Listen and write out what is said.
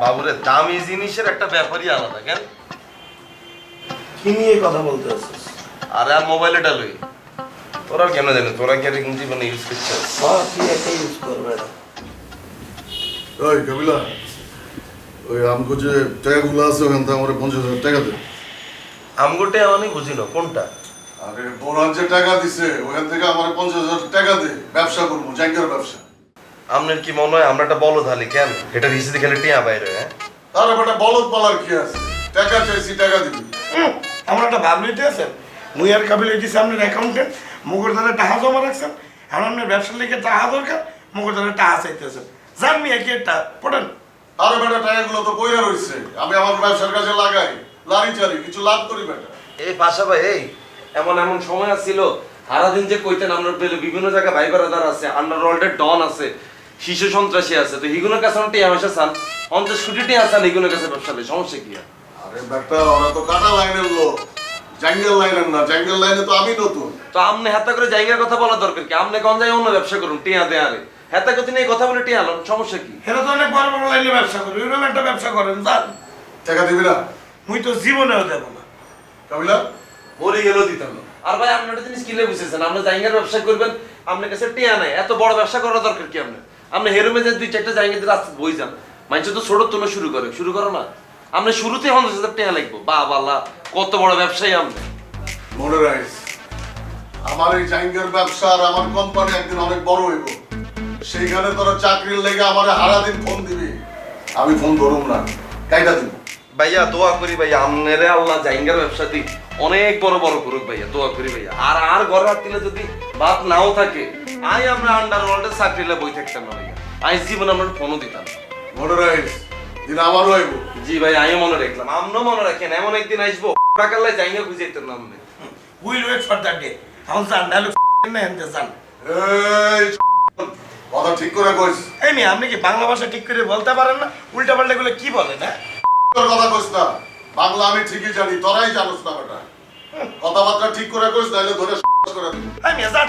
বাবুরে দামি জিনিসের একটা ব্যাপারই আলাদা কেন? কি নিয়ে কথা বলতে আছিস আরে আর মোবাইলটা লই তোরা কেন জানি তোরা কি আর জীবনে ইউজ করছিস? হ্যাঁ তুই একটা ইউজ করবে না। ওই কবিলা ওই আমগো যে টাকাগুলো আছে ওখান থেকে আমার পঞ্চাশ হাজার টাকা দে। আমগোটে আমি বুঝি না কোনটা? আরে বোরান যে টাকা দিছে ওখান থেকে আমার পঞ্চাশ হাজার টাকা দে। ব্যবসা করব জাঙ্গার ব্যবসা। আপনার কি মনে হয় আমরা একটা বলদ তাহলে কেন? এটা রিসিতে খেলে টিয়া বাইরে হ্যাঁ? তার বেটা বলদ পালার কি আছে? টাকা চাইছি টাকা দিবি। আমার একটা ভাব লইতে আছেন মুই আর কাবিল হইতেছি আপনার অ্যাকাউন্টেন্ট মুখের দ্বারা টাকা জমা রাখছেন এখন আপনার ব্যবসার লিখে টাকা দরকার মুখের দ্বারা টাকা চাইতেছেন। জান মিয়া কি একটা পড়েন। আরে বেটা টাকাগুলো তো বইরা রইছে। আমি আমার ব্যবসার কাজে লাগাই লারি চারি কিছু লাভ করি বেটা। এই পাশা ভাই এই এমন এমন সময় ছিল সারাদিন যে কইতেন আমরা পেলে বিভিন্ন জায়গায় ভাই বারাদার আছে আন্ডারওয়ার্ল্ডের ডন আছে শিশু সন্ত্রাসী আছে তো হিগুনের কাছে আমার টিয়া পয়সা চান। পঞ্চাশ কোটি টিয়া চান হিগুনের কাছে ব্যবসা নেই সমস্যা কি আরে? বেটা ওরা তো কাটা লাইনের লোক জাঙ্গেল লাইনের না জাঙ্গেল লাইনে তো আমি নতুন। তো আমনে হাতে করে জায়গার কথা বলা দরকার কি? আমনে কোন জায়গায় অন্য ব্যবসা করুন টিয়া দেয়া আরে হাতে কথা নিয়ে কথা বলে টিয়া আলোন সমস্যা কি? এরা তো অনেক বড় বড় লাইনে ব্যবসা করে ওইরকম একটা ব্যবসা করেন জান? টাকা দিবি না? মুই তো জীবনেও দেব না। কাবিলা বলে গেলেও দিতাম না। আর ভাই আপনি একটা জিনিস কিলে বুঝেছেন আপনি জায়গার ব্যবসা করবেন আপনার কাছে টিয়া নাই এত বড় ব্যবসা করার দরকার কি আপনি আপনি হেরুমে যে দুই চারটা জায়গা রাস্তা বই যান মানুষ তো ছোট তুলে শুরু করে শুরু করো না। আপনি শুরুতেই পঞ্চাশ হাজার টিয়া লাগবো। বা বাল্লা কত বড় ব্যবসায়ী আপনি মনে রাখিস আমার এই জাঙ্গের ব্যবসা আর আমার কোম্পানি একদিন অনেক বড় হইব। সেইখানে তোরা চাকরির লেগে আমার হারা দিন ফোন দিবি। আমি ফোন ধরুম না কাইটা দিব? ভাইয়া দোয়া করি ভাইয়া আমনেরে আল্লাহ জাইঙ্গার ব্যবসা দিক। অনেক বড় বড় করুক ভাইয়া দোয়া করি ভাইয়া। আর আর ঘর হাত দিলে যদি বাদ নাও থাকে আই আমরা আন্ডারওয়ার্ল্ডের চাকরিলে বই থাকতাম না ভাইয়া। আই জীবন আমরা ফোনও দিতাম না। মনে রাখিস দিন আমারও হইব। জি ভাই আমিও মনে রাখলাম। আপনিও মনে রাখেন এমন একদিন আসব টাকাল্লাই জাইঙ্গা বুঝাইতেন না আপনি will wait for that day. এখন জান নাহলে না এনতে জান এই কথা ঠিক করে কইস। এই মেয়ে আপনি কি বাংলা ভাষা ঠিক করে বলতে পারেন না? উল্টা পাল্টা গুলো কি বলেন হ্যাঁ তোর কথা কইস না। বাংলা আমি ঠিকই জানি তোরাই জানোস না বেটা কথাবার্তা ঠিক করে কইস নাহলে ধরে করে দিব। জান জান